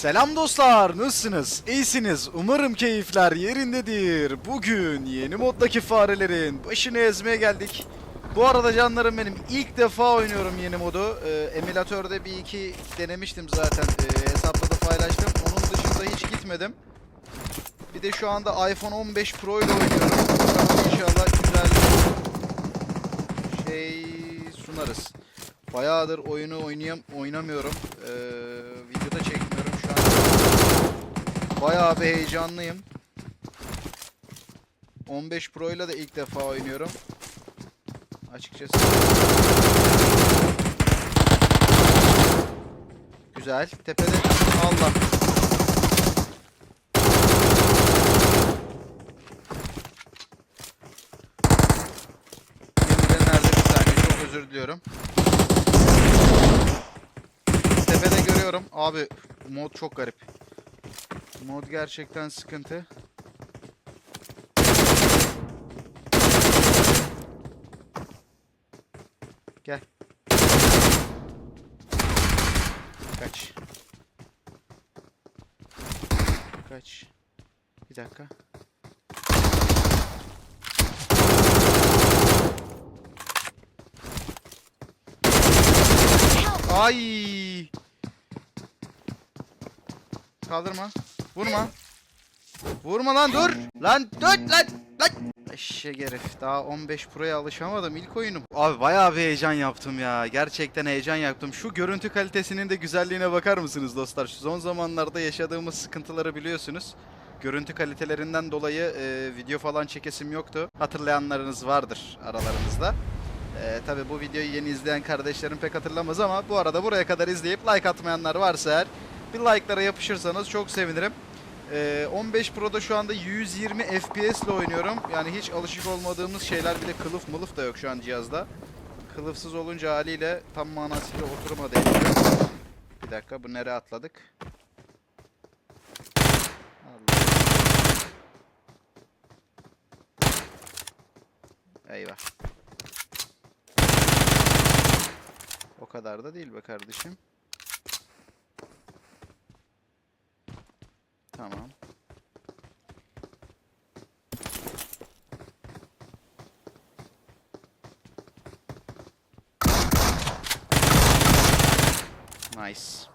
Selam dostlar, nasılsınız? İyisiniz. Umarım keyifler yerindedir. Bugün yeni moddaki farelerin başını ezmeye geldik. Bu arada canlarım benim ilk defa oynuyorum yeni modu. Ee, emülatörde bir iki denemiştim zaten. Ee, hesapta da paylaştım. Onun dışında hiç gitmedim. Bir de şu anda iPhone 15 Pro ile oynuyorum. Bakalım İnşallah güzel şey sunarız. Bayağıdır oyunu oynayam oynamıyorum. Ee, videoda an. Bayağı bir heyecanlıyım. 15 Pro ile de ilk defa oynuyorum. Açıkçası. Güzel. Tepede Allah. Nerede bir saniye çok özür diliyorum. Tepede görüyorum. Abi mod çok garip. Mod gerçekten sıkıntı. Gel. Kaç. Kaç. Bir dakika. Ay. Kaldırma. Vurma. Vurma lan dur. Lan dur lan. Lan. Eşek herif. Daha 15 Pro'ya alışamadım ilk oyunum. Abi bayağı bir heyecan yaptım ya. Gerçekten heyecan yaptım. Şu görüntü kalitesinin de güzelliğine bakar mısınız dostlar? Şu son zamanlarda yaşadığımız sıkıntıları biliyorsunuz. Görüntü kalitelerinden dolayı e, video falan çekesim yoktu. Hatırlayanlarınız vardır aralarınızda. Ee, tabii bu videoyu yeni izleyen kardeşlerim pek hatırlamaz ama bu arada buraya kadar izleyip like atmayanlar varsa eğer bir like'lara yapışırsanız çok sevinirim. Ee, 15 Pro'da şu anda 120 FPS ile oynuyorum. Yani hiç alışık olmadığımız şeyler bile kılıf mılıf da yok şu an cihazda. Kılıfsız olunca haliyle tam manasıyla oturma değil. Bir dakika bu nereye atladık? Eyvah. O kadar da değil be kardeşim. Tamam. Nice.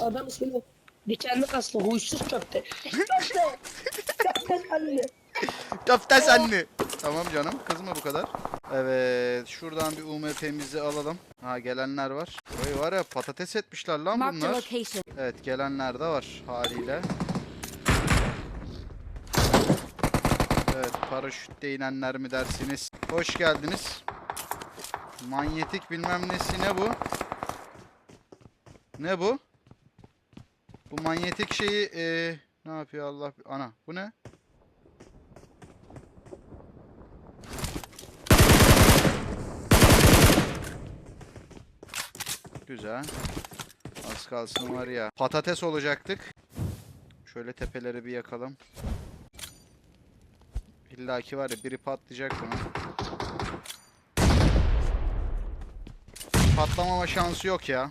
Adam ismini dikenli kaslı huysuz köfte. Köfte. Köfte anne. Köfte senli. Tamam canım kızma bu kadar. Evet şuradan bir UMP'mizi alalım. Ha gelenler var. Burayı var ya patates etmişler lan bunlar. Evet gelenler de var haliyle. Evet paraşütle inenler mi dersiniz? Hoş geldiniz. Manyetik bilmem nesi ne bu? Ne bu? Bu manyetik şeyi eee, ne yapıyor Allah ana bu ne? Güzel. Az kalsın var ya. Patates olacaktık. Şöyle tepeleri bir yakalım. İlla ki var ya biri patlayacak bunu. Patlamama şansı yok ya.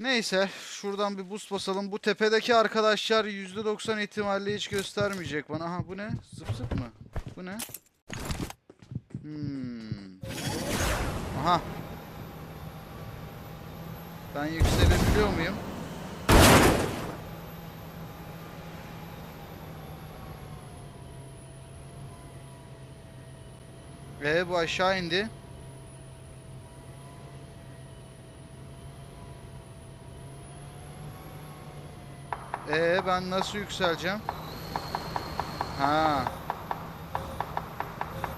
Neyse şuradan bir boost basalım. Bu tepedeki arkadaşlar %90 ihtimalle hiç göstermeyecek bana. Aha bu ne? Zıp zıp mı? Bu ne? Hmm. Aha. Ben yükselebiliyor muyum? Ee bu aşağı indi. Ee ben nasıl yükseleceğim? Ha.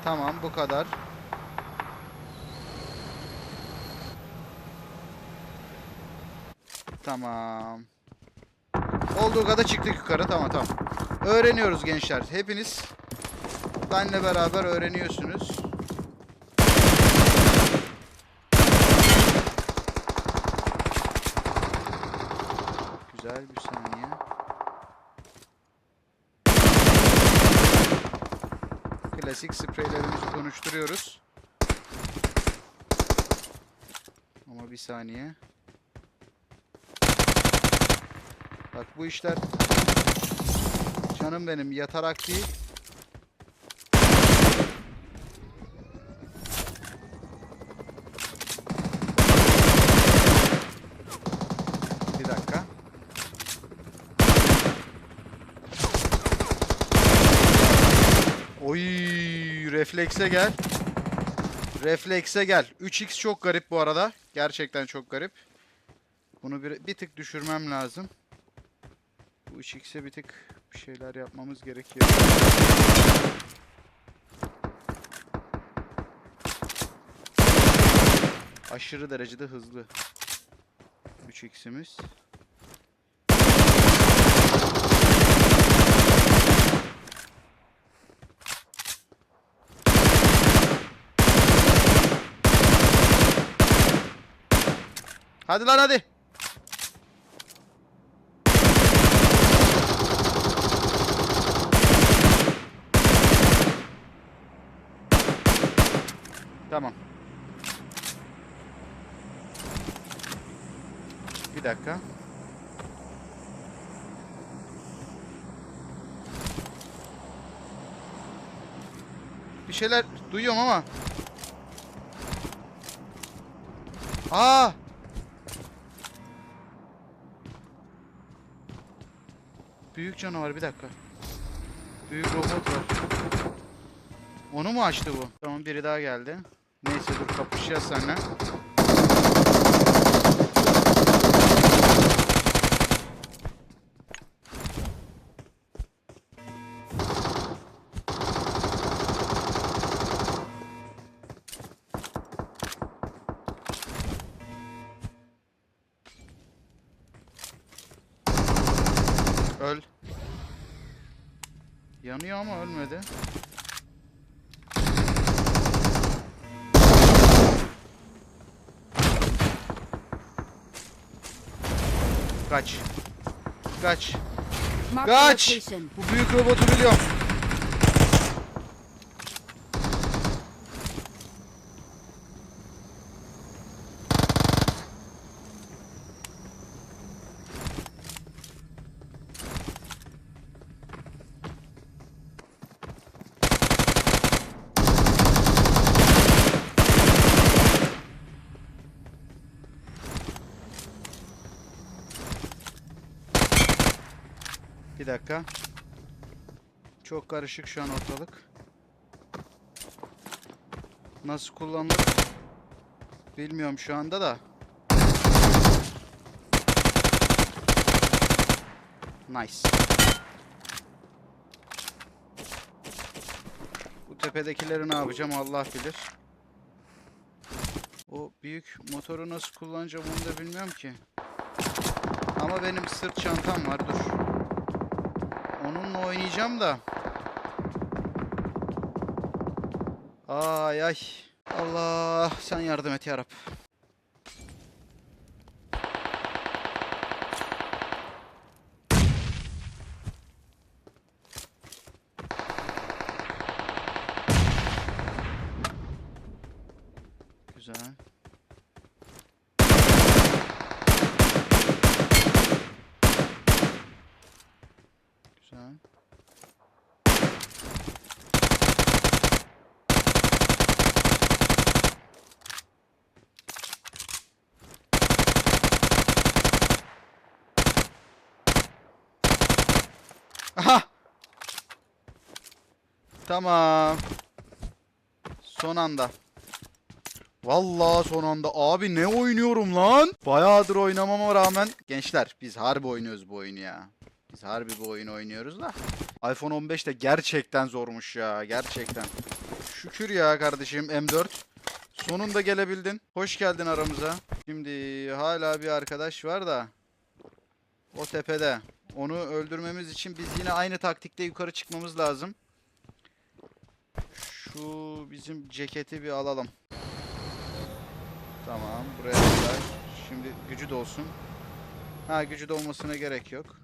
Tamam bu kadar. Tamam. Olduğu kadar çıktık yukarı. Tamam tamam. Öğreniyoruz gençler. Hepiniz benle beraber öğreniyorsunuz. Güzel bir saniye. Klasik spreylerimizi konuşturuyoruz. Ama bir saniye. Bak bu işler canım benim yatarak değil. Bir dakika. Oy, reflekse gel. Reflekse gel. 3x çok garip bu arada. Gerçekten çok garip. Bunu bir, bir tık düşürmem lazım. Bu 3x'e bir tık bir şeyler yapmamız gerekiyor. Aşırı derecede hızlı. 3x'imiz. Hadi lan hadi. Tamam. Bir dakika. Bir şeyler duyuyorum ama. Aa! Büyük canavar bir dakika. Büyük robot var. Onu mu açtı bu? Tamam biri daha geldi. Dur kapışacağız seninle. Öl. Yanıyor ama ölmedi. Kaç. Kaç. Mark the Kaç. location. Bu büyük robotu biliyorum. Dakika. Çok karışık şu an ortalık. Nasıl kullanılır? Bilmiyorum şu anda da. Nice. Bu tepedekileri ne yapacağım Allah bilir. O büyük motoru nasıl kullanacağım onu da bilmiyorum ki. Ama benim sırt çantam var dur. Onunla oynayacağım da. Ay ay. Allah sen yardım et yarab. Güzel. Güzel. Aha! Tamam. Son anda. Vallahi son anda. Abi ne oynuyorum lan? Bayağıdır oynamama rağmen. Gençler biz harbi oynuyoruz bu oyunu ya. Biz harbi bu oyunu oynuyoruz da. iPhone 15 de gerçekten zormuş ya. Gerçekten. Şükür ya kardeşim M4. Sonunda gelebildin. Hoş geldin aramıza. Şimdi hala bir arkadaş var da. O tepede. Onu öldürmemiz için biz yine aynı taktikte yukarı çıkmamız lazım. Şu bizim ceketi bir alalım. Tamam buraya kadar. Şimdi gücü dolsun. Ha gücü dolmasına gerek yok.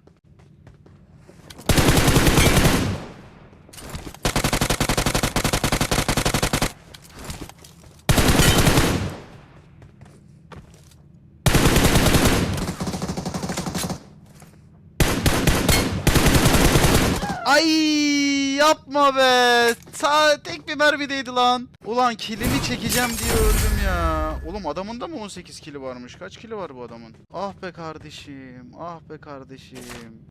Ay yapma be. Sa tek bir mermideydi lan. Ulan kilimi çekeceğim diye öldüm ya. Oğlum adamın da mı 18 kili varmış? Kaç kili var bu adamın? Ah be kardeşim. Ah be kardeşim.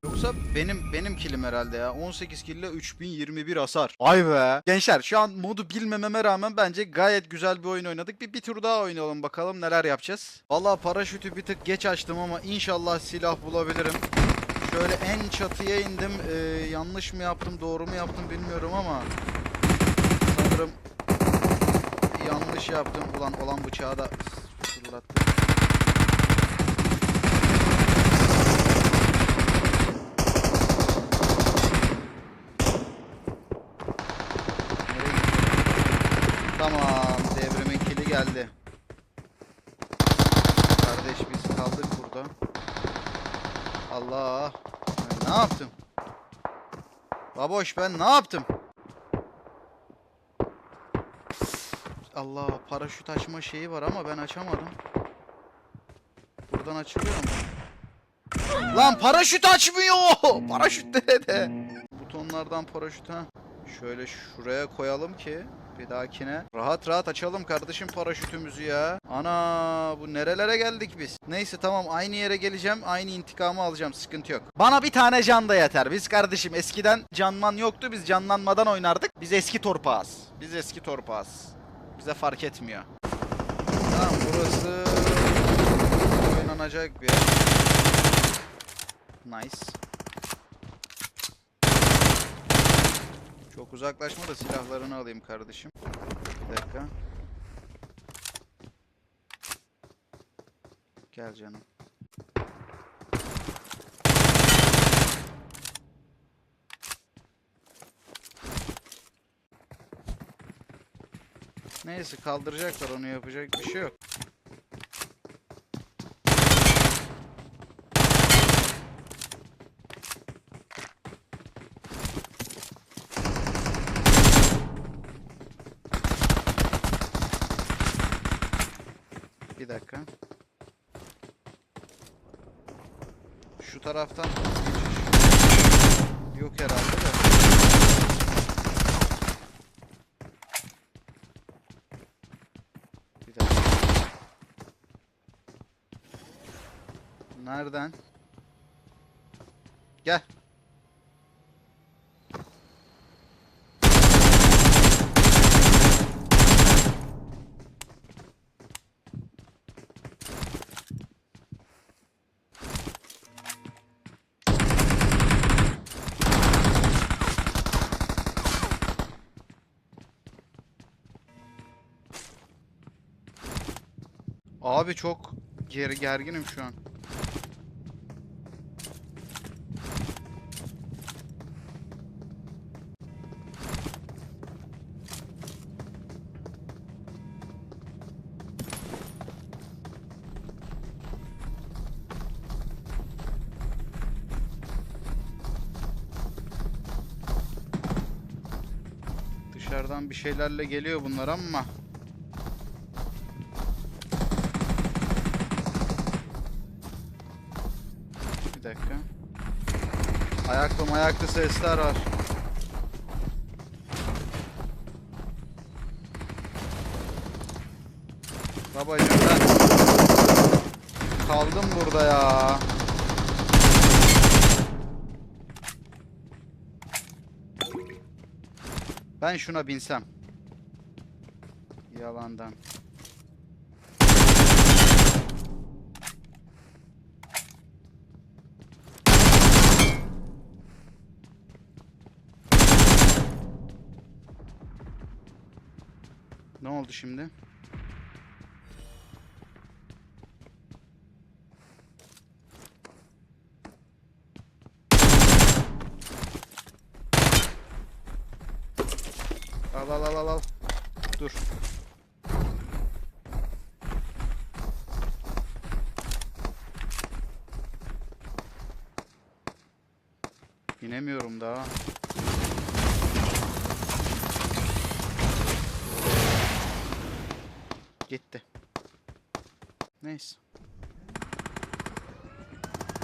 Yoksa benim benim kilim herhalde ya. 18 kille 3021 hasar. Ay be. Gençler şu an modu bilmememe rağmen bence gayet güzel bir oyun oynadık. Bir, bir tur daha oynayalım bakalım neler yapacağız. Vallahi paraşütü bir tık geç açtım ama inşallah silah bulabilirim. Şöyle en çatıya indim. Ee, yanlış mı yaptım, doğru mu yaptım bilmiyorum ama sanırım yanlış yaptım. Ulan olan bıçağı da fırlattım. Tamam, devrimin kili geldi. Kardeş biz kaldık burada. Allah. Ne yaptım? Baboş ben ne yaptım? Allah paraşüt açma şeyi var ama ben açamadım. Buradan açılıyor mu? Lan paraşüt açmıyor. Paraşüt nerede? Butonlardan paraşüt ha. Şöyle şuraya koyalım ki bir dahakine rahat rahat açalım kardeşim paraşütümüzü ya. Ana bu nerelere geldik biz? Neyse tamam aynı yere geleceğim. Aynı intikamı alacağım. Sıkıntı yok. Bana bir tane can da yeter. Biz kardeşim eskiden canman yoktu. Biz canlanmadan oynardık. Biz eski torpağız. Biz eski torpağız. Bize fark etmiyor. Tamam burası oynanacak bir. Nice. Çok uzaklaşma da silahlarını alayım kardeşim. Bir dakika. Gel canım. Neyse kaldıracaklar onu yapacak bir şey yok. Bir dakika. Şu taraftan geçiş yok herhalde de. Bir dakika. Nereden? Gel. Abi çok ger gerginim şu an. Dışarıdan bir şeylerle geliyor bunlar ama dakika. Ayaklı mayaklı sesler var. Babacım ben kaldım burada ya. Ben şuna binsem. Yalandan. Ne oldu şimdi? Al al al al al. Dur. Binemiyorum daha. Gitti. Neyse.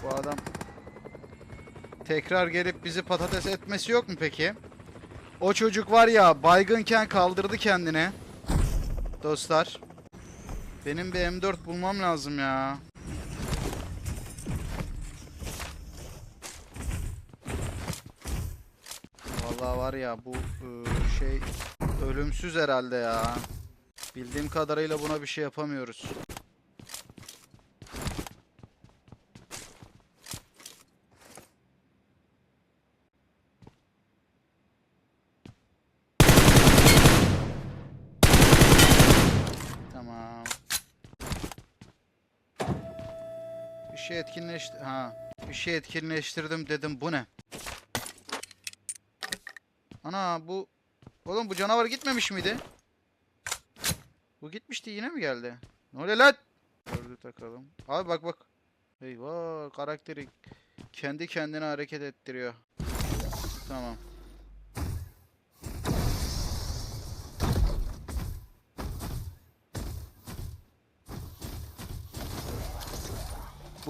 Bu adam Tekrar gelip bizi patates etmesi yok mu peki? O çocuk var ya baygınken kaldırdı kendini. Dostlar. Benim bir M4 bulmam lazım ya. Vallahi var ya bu ıı, şey ölümsüz herhalde ya. Bildiğim kadarıyla buna bir şey yapamıyoruz. Tamam. Bir şey etkinleşti. Ha. Bir şey etkinleştirdim dedim. Bu ne? Ana bu Oğlum bu canavar gitmemiş miydi? Bu gitmişti yine mi geldi? Ne oluyor lan? Dördü takalım. Abi bak bak. Eyvah karakteri kendi kendine hareket ettiriyor. Tamam.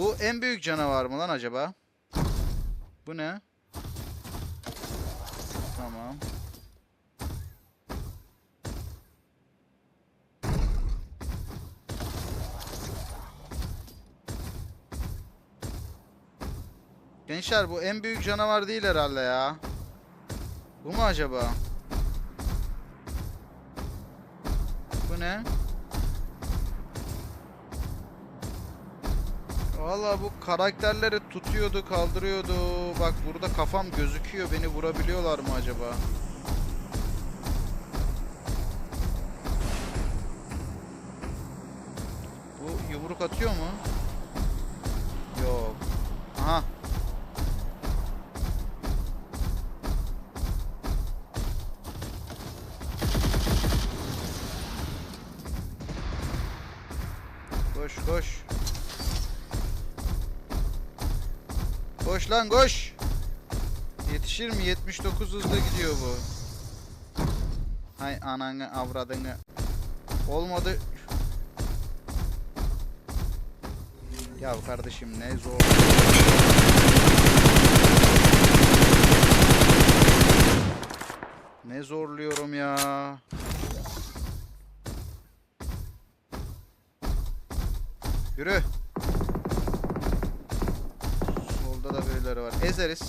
Bu en büyük canavar mı lan acaba? Bu ne? Tamam. Gençler bu en büyük canavar değil herhalde ya. Bu mu acaba? Bu ne? Valla bu karakterleri tutuyordu, kaldırıyordu. Bak burada kafam gözüküyor. Beni vurabiliyorlar mı acaba? Bu yumruk atıyor mu? Yok. Aha. Lan koş. Yetişir mi? 79 hızla gidiyor bu. Hay ananı avradını. Olmadı. Ya kardeşim ne zor. Ne zorluyorum ya. Yürü. Da birileri var. Ezeriz.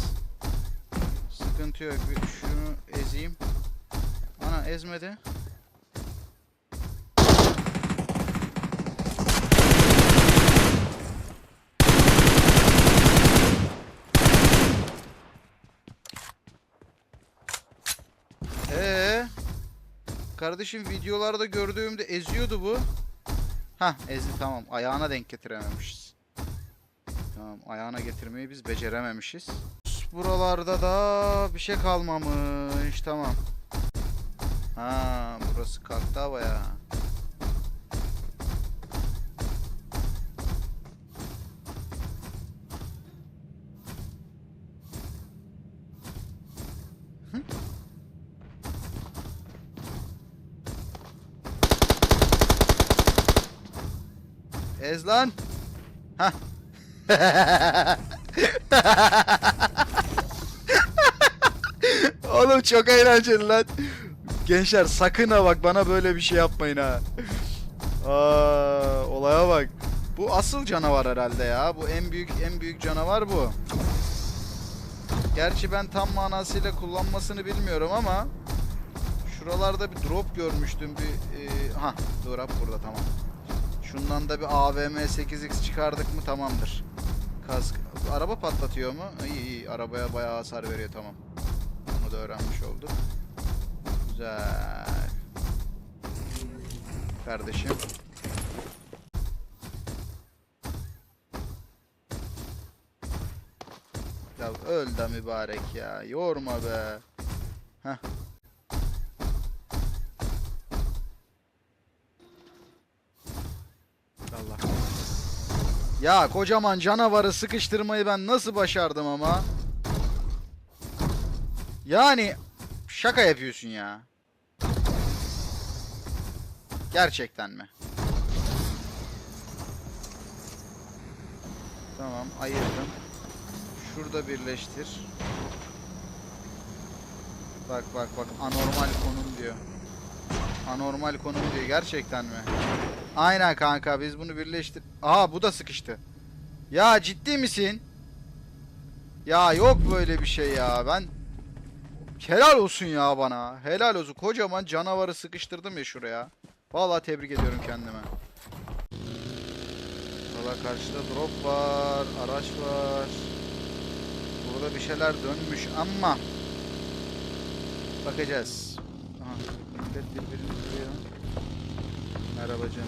Sıkıntı yok. Bir şunu ezeyim. Ana ezmedi. Ee, kardeşim videolarda gördüğümde eziyordu bu. Hah ezdi tamam. Ayağına denk getirememişiz. Tamam ayağına getirmeyi biz becerememişiz. Buralarda da bir şey kalmamış. Tamam. Ha burası kalktı havaya. Ez lan. Hah. Oğlum çok eğlenceli lan. Gençler sakın ha bak bana böyle bir şey yapmayın ha. Aa, olaya bak. Bu asıl canavar herhalde ya. Bu en büyük en büyük canavar bu. Gerçi ben tam manasıyla kullanmasını bilmiyorum ama şuralarda bir drop görmüştüm bir e, ha drop burada tamam. Şundan da bir AVM 8x çıkardık mı tamamdır. Kask araba patlatıyor mu? İyi iyi arabaya bayağı hasar veriyor tamam. Bunu da öğrenmiş olduk. Güzel. Kardeşim. Ya öl de mübarek ya. Yorma be. Heh. Ya kocaman canavarı sıkıştırmayı ben nasıl başardım ama? Yani şaka yapıyorsun ya. Gerçekten mi? Tamam ayırdım. Şurada birleştir. Bak bak bak anormal konum diyor. Anormal konum diyor gerçekten mi? Aynen kanka biz bunu birleştir. Aha bu da sıkıştı. Ya ciddi misin? Ya yok böyle bir şey ya ben Helal olsun ya bana. Helal olsun. Kocaman canavarı sıkıştırdım ya şuraya. Vallahi tebrik ediyorum kendime. Valla karşıda drop var, araç var. Burada bir şeyler dönmüş ama bakacağız. Aha, millet birbirini vuruyor. Merhaba canım.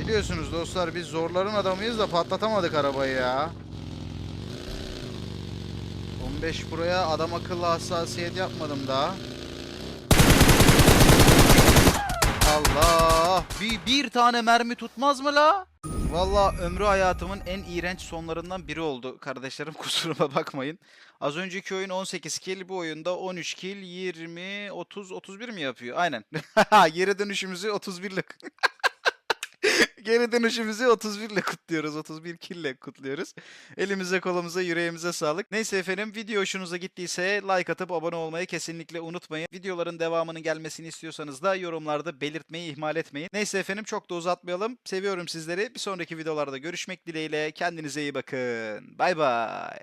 Biliyorsunuz dostlar biz zorların adamıyız da patlatamadık arabayı ya. 15 Pro'ya adam akıllı hassasiyet yapmadım daha. Allah! Bir, bir tane mermi tutmaz mı la? Valla ömrü hayatımın en iğrenç sonlarından biri oldu kardeşlerim kusuruma bakmayın. Az önceki oyun 18 kill bu oyunda 13 kill 20 30 31 mi yapıyor? Aynen. Geri dönüşümüzü 31 ile Geri dönüşümüzü 31 ile kutluyoruz. 31 kill ile kutluyoruz. Elimize kolumuza yüreğimize sağlık. Neyse efendim video hoşunuza gittiyse like atıp abone olmayı kesinlikle unutmayın. Videoların devamının gelmesini istiyorsanız da yorumlarda belirtmeyi ihmal etmeyin. Neyse efendim çok da uzatmayalım. Seviyorum sizleri. Bir sonraki videolarda görüşmek dileğiyle. Kendinize iyi bakın. Bay bay.